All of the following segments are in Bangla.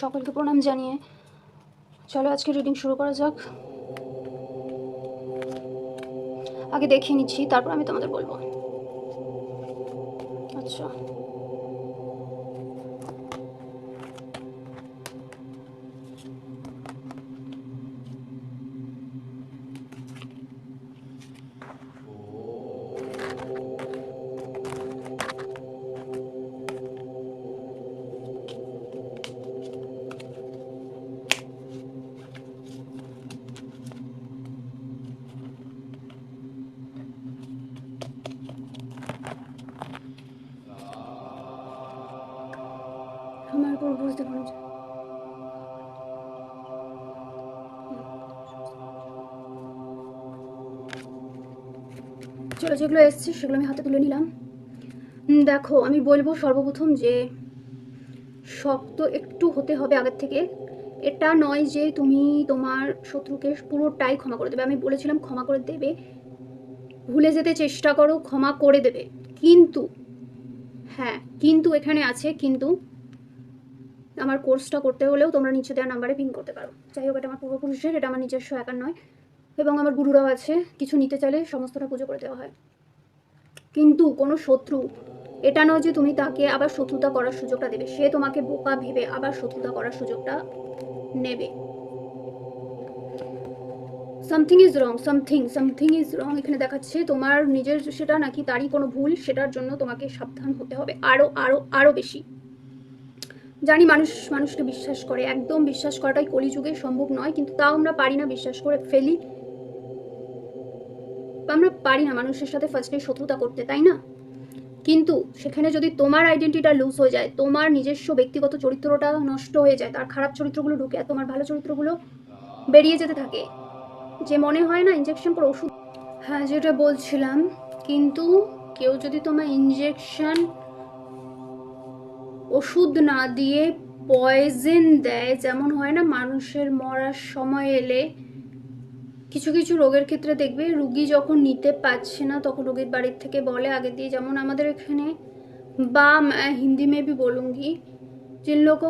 সকলকে প্রণাম জানিয়ে চলো আজকে রিডিং শুরু করা যাক। আগে দেখিয়ে নিচ্ছি, তারপর আমি তোমাদের বলব। আচ্ছা। বুঝতে চলো যেগুলো এসছে, সেগুলো আমি হাতে তুলে নিলাম। দেখো, আমি বলব সর্বপ্রথম যে শক্ত একটু হতে হবে আগের থেকে। এটা নয় যে তুমি তোমার শত্রুকে পুরোটাই ক্ষমা করে দেবে। আমি বলেছিলাম ক্ষমা করে দেবে। ভুলে যেতে চেষ্টা করো, ক্ষমা করে দেবে। কিন্তু হ্যাঁ কিন্তু এখানে আছে, কিন্তু আমার কোর্সটা করতে হলেও তোমরা নিচে দেওয়া নাম্বারে পিন করতে পারো। যাই হোক, এটা আমার পূর্বপুরুষের এটা আমার নিজস্ব একার নয়। এবং আমার গুরুরাও আছে, কিছু নিতে চাইলে সমস্তটা পুজো করে দেওয়া হয়। কিন্তু কোনো শত্রু, এটা নয় যে তুমি তাকে আবার শত্রুতা করার সুযোগটা দেবে। সে তোমাকে বোকা ভেবে আবার শত্রুতা করার সুযোগটা নেবে। Something is wrong something something is wrong এখানে দেখাচ্ছে তোমার নিজের, সেটা নাকি তারই কোনো ভুল, সেটার জন্য তোমাকে সাবধান হতে হবে। আরও আরও আরও বেশি। জানি মানুষ, মানুষকে বিশ্বাস করে, একদম বিশ্বাস করাটাই কলিযুগে সম্ভব নয়, কিন্তু তাও আমরা পারি না বিশ্বাস করে ফেলি। আমরা পারি না মানুষের সাথে ফার্স্টে শত্রুতা করতে, তাই না? কিন্তু সেখানে যদি তোমার আইডেন্টিটা লুজ হয়ে যায়, তোমার নিজস্ব ব্যক্তিগত চরিত্রটা নষ্ট হয়ে যায়, তার খারাপ চরিত্রগুলো ঢুকে আর তোমার ভালো চরিত্রগুলো বেরিয়ে যেতে থাকে, যে মনে হয় না ইঞ্জেকশন করে ওষুধ। হ্যাঁ যেটা বলছিলাম, কিন্তু কেউ যদি তোমার ইঞ্জেকশন ওষুধ না দিয়ে পয়জেন দেয়, যেমন হয় না, মানুষের মরার সময় এলে কিছু কিছু রোগের ক্ষেত্রে দেখবে রুগী যখন নিতে পারছে না, তখন রোগীর বাড়ির থেকে বলে আগে দিয়ে। যেমন আমাদের এখানে বা হিন্দি মে বি বলুঙ্গি যে লোক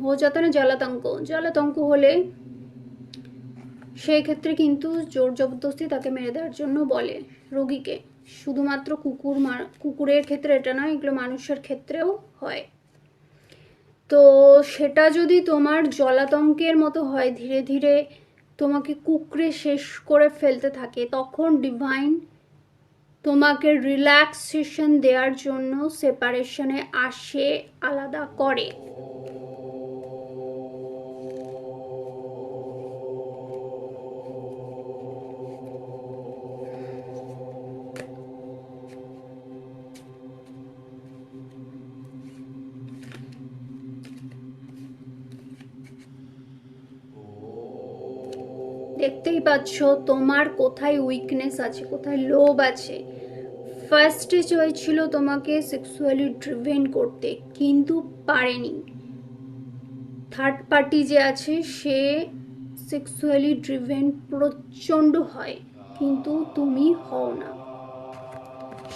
হো যাতে না জলাতঙ্ক জলাতঙ্ক হলে সেই ক্ষেত্রে কিন্তু জোর জবরদস্তি তাকে মেরে দেওয়ার জন্য বলে রোগীকে। শুধুমাত্র কুকুর কুকুরের ক্ষেত্রে এটা নয়, এগুলো মানুষের ক্ষেত্রেও হয়। তো সেটা যদি তোমার জলাতঙ্কের মতো হয়, ধীরে ধীরে তোমাকে কুকড়ে শেষ করে ফেলতে থাকে, তখন ডিভাইন তোমাকে রিল্যাক্সেশন দেওয়ার জন্য সেপারেশনে আসে, আলাদা করে। দেখতেই পাচ্ছ তোমার কোথায় উইকনেস আছে, কোথায় লোভ আছে। ফার্স্টে চাইছিল তোমাকে সেক্সুয়ালি ড্রিভেন করতে, কিন্তু পারেনি। থার্ড পার্টি যে আছে, সে সেক্সুয়ালি ড্রিভেন প্রচণ্ড হয়, কিন্তু তুমি হও না।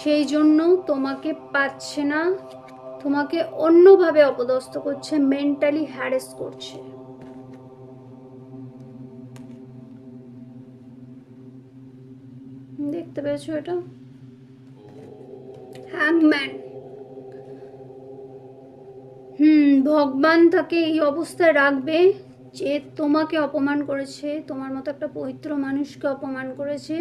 সেই জন্য তোমাকে পাচ্ছে না, তোমাকে অন্যভাবে অপদস্থ করছে মেন্টালি হ্যারেস করছে। দেখতে পেয়েছ এটা? হ্যাংম্যান। হুম ভগবান তাকে এই অবস্থায় রাখবে যে তোমাকে অপমান করেছে তোমার মতো একটা পবিত্র মানুষকে অপমান করেছে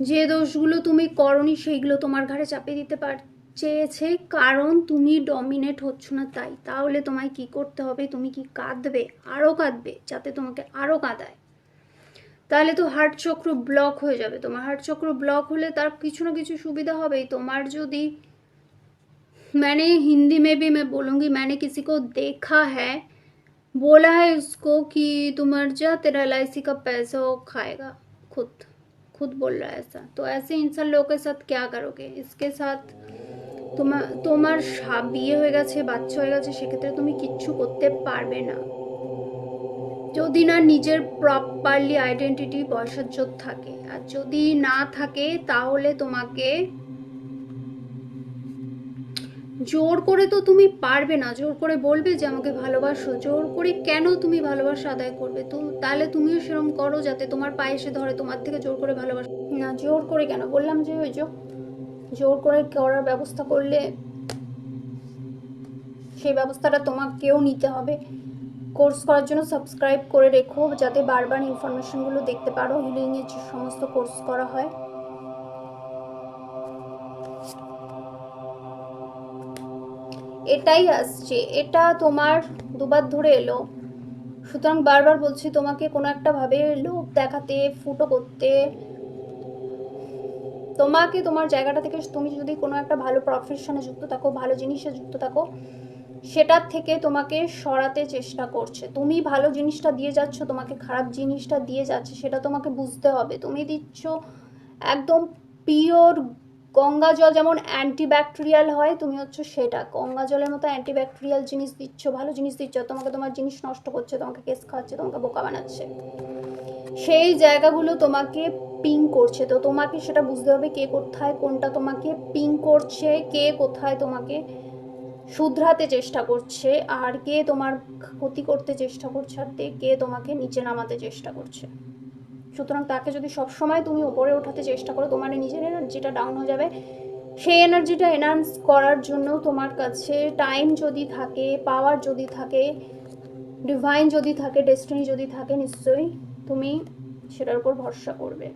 যে দোষগুলো তুমি করনি সেইগুলো তোমার ঘাড়ে চাপিয়ে দিতে পার চেয়েছে কারণ তুমি ডমিনেট হচ্ছ না তাই। তাহলে তোমায় কি করতে হবে? তুমি কি কাঁদবে? আরও কাঁদবে যাতে তোমাকে আরও কাঁদায়। তাহলে তো হার্ট চক্র ব্লক হয়ে যাবে তোমার হার্ট চক্র ব্লক হলে তার কিছু না কিছু সুবিধা হবেই তোমার যদি मैंने हिंदी में भी मैं बोलूँगी मैंने किसी को देखा है बोला है उसको कि तुम मर जा तेरा एल का पैसा वो खाएगा खुद खुद बोल रहा है ऐसा तो ऐसे इंसान लोगों के साथ क्या करोगे इसके साथ তোমার তোমার সা- বিয়ে হয়ে গেছে বাচ্চা হয়ে গেছে সেক্ষেত্রে তুমি কিচ্ছু করতে পারবে না যদি না নিজের প্রপারলি আইডেন্টিটি পয়সার জোর থাকে। আর যদি না থাকে, তাহলে তোমাকে জোর করে তো তুমি পারবে না। জোর করে বলবে যে, আমাকে ভালোবাসো। জোর করে কেন তুমি ভালোবাসা আদায় করবে? তো, তাহলে তুমিও সেরকম করো যাতে তোমার পায়ে এসে ধরে, তোমার থেকে জোর করে ভালোবাসো। না, জোর করে কেন? বললাম যে, ওই যে, জোর করে করার ব্যবস্থা করলে সেই ব্যবস্থাটা তোমাকেও নিতে হবে। কোর্স করার জন্য সাবস্ক্রাইব করে রেখো যাতে বারবার ইনফরমেশনগুলো দেখতে পারো। হিলিংয়ের যে সমস্ত কোর্স করা হয়। এটাই আসছে। এটা তোমার দুবার ধরে এলো। সুতরাং বারবার বলছি, তোমাকে কোনো একটা ভাবে লোভ দেখাতে, ফুটো করতে। তোমাকে তোমার জায়গাটা থেকে তুমি যদি কোনো একটা ভালো প্রফেশনে যুক্ত থাকো, ভালো জিনিসে যুক্ত থাকো সেটার থেকে তোমাকে সরাতে চেষ্টা করছে। তুমি ভালো জিনিসটা দিয়ে যাচ্ছ, তোমাকে খারাপ জিনিসটা দিয়ে যাচ্ছে, সেটা তোমাকে বুঝতে হবে। তুমি দিচ্ছ একদম পিওর গঙ্গা জল, যেমন অ্যান্টিব্যাকটেরিয়াল হয়, তুমি হচ্ছে সেটা। গঙ্গা জলের মতো অ্যান্টিব্যাকটেরিয়াল জিনিস দিচ্ছ, ভালো জিনিস দিচ্ছ, তোমাকে তোমার জিনিস নষ্ট করছে, তোমাকে কেস খাওয়াচ্ছে, তোমাকে বোকা বানাচ্ছে। সেই জায়গাগুলো তোমাকে পিং করছে। তো তোমাকে সেটা বুঝতে হবে কে কোথায় কোনটা তোমাকে পিং করছে, কে কোথায় তোমাকে শুধরাতে চেষ্টা করছে, আর কে তোমার ক্ষতি করতে চেষ্টা করছে, আর কে তোমাকে নিচে নামাতে চেষ্টা করছে। সুতরাং তাকে যদি সবসময় তুমি ওপরে ওঠাতে চেষ্টা করো, তোমার নিজের এনার্জিটা ডাউন হয়ে যাবে। সেই এনার্জিটা এনহান্স করার জন্য তোমার কাছে টাইম যদি থাকে পাওয়ার যদি থাকে ডিভাইন যদি থাকে ডেস্টিনি যদি থাকে, নিশ্চয়ই তুমি সেটার উপর ভরসা করবে।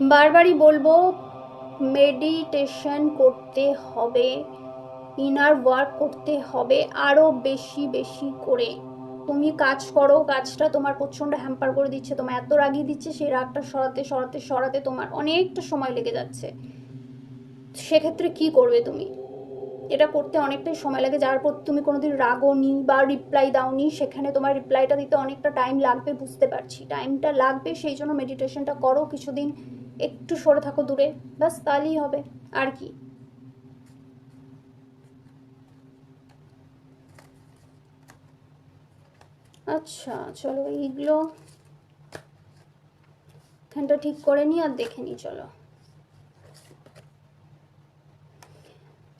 বারবারই বলব মেডিটেশন করতে হবে ইনার ওয়ার্ক করতে হবে আরও বেশি বেশি করে। তুমি কাজ করো, কাজটা তোমার প্রচণ্ড হ্যাম্পার করে দিচ্ছে তোমার এত রাগিয়ে দিচ্ছে, সেই রাগটা সরাতে সরাতে সরাতে তোমার অনেকটা সময় লেগে যাচ্ছে। সেক্ষেত্রে কি করবে তুমি? এটা করতে অনেকটাই সময় লাগে, যার প্রতি তুমি কোনোদিন রাগও নি বা রিপ্লাই দাওনি, সেখানে তোমার রিপ্লাইটা দিতে অনেকটা টাইম লাগবে, বুঝতে পারছি। টাইমটা লাগবে, সেই জন্য মেডিটেশনটা করো, কিছুদিন একটু সরে থাকো দূরে। ব্যাস, তাহলেই হবে। আর কি? আচ্ছা চলো এইগুলো। এখানটা ঠিক করে নিই আর দেখে নিই চলো।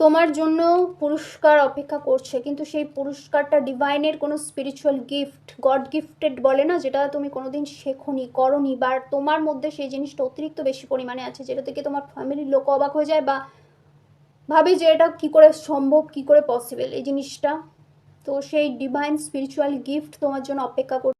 তোমার জন্য পুরস্কার অপেক্ষা করছে, কিন্তু সেই পুরস্কারটা ডিভাইনের কোনো স্পিরিচুয়াল গিফট গড গিফটেড বলে না, যেটা তুমি কোনো কোনোদিন শেখোনি, করনি, বা তোমার মধ্যে সেই জিনিসটা অতিরিক্ত বেশি পরিমাণে আছে, যেটা থেকে তোমার ফ্যামিলির লোক অবাক হয়ে যায়, বা ভাবে যে এটা কী করে সম্ভব, কী করে পসিবল এই জিনিসটা। তো সেই ডিভাইন স্পিরিচুয়াল গিফট তোমার জন্য অপেক্ষা করছে